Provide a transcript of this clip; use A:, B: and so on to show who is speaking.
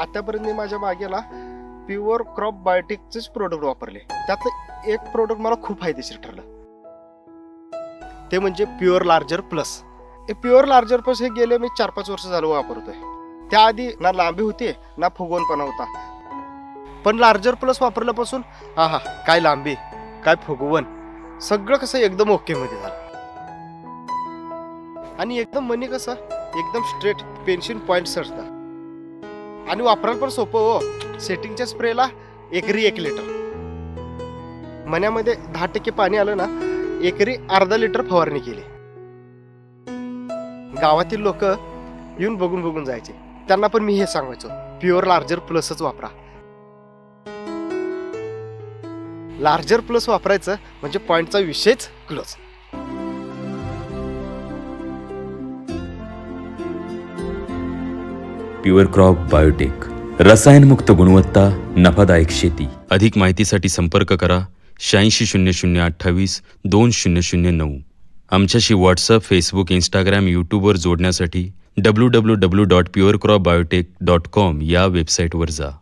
A: आतापर्यंत मी माझ्या बागेला प्युअर क्रॉप बायोटिकचेच प्रोडक्ट वापरले. त्यातलं एक प्रोडक्ट मला खूप फायदेशीर ठरलं. ते म्हणजे प्युअर लार्जर प्लस. हे प्युअर लार्जर प्लस हे गेले मी चार पाच वर्ष झालं वापरतोय. त्याआधी ना लांबी होती ना फुगवणपणा होता. पण लार्जर प्लस वापरल्यापासून हा हा काय लांबी काय फुगवण सगळं कसं एकदम ओके मध्ये झालं. आणि एकदम मनी कसं एकदम स्ट्रेट पेन्शन पॉईंट असतात आणि वापरायला पण सोपं हो. सेटिंगच्या स्प्रेला एकरी एक लिटर मण्यामध्ये दहा टक्के पाणी आलं ना एकरी अर्धा लिटर फवारणी केली. गावातील लोक येऊन बघून बघून जायचे. त्यांना पण मी हे सांगायचो प्युअर लार्जर प्लसच वापरा. लार्जर प्लस वापरायचं म्हणजे पॉईंटचा विषयच क्लोज
B: प्युअर क्रॉप बायोटेक. रसायनमुक्त गुणवत्ता नफादायक शेती.
C: अधिक माहितीसाठी संपर्क करा शहाऐंशी शून्य शून्य अठ्ठावीस दोन शून्य शून्य नऊ. आमच्याशी व्हॉट्सअप फेसबुक इंस्टाग्राम यूट्यूबवर जोडण्यासाठी W W W dot pure crop biotech dot com या वेबसाईटवर जा.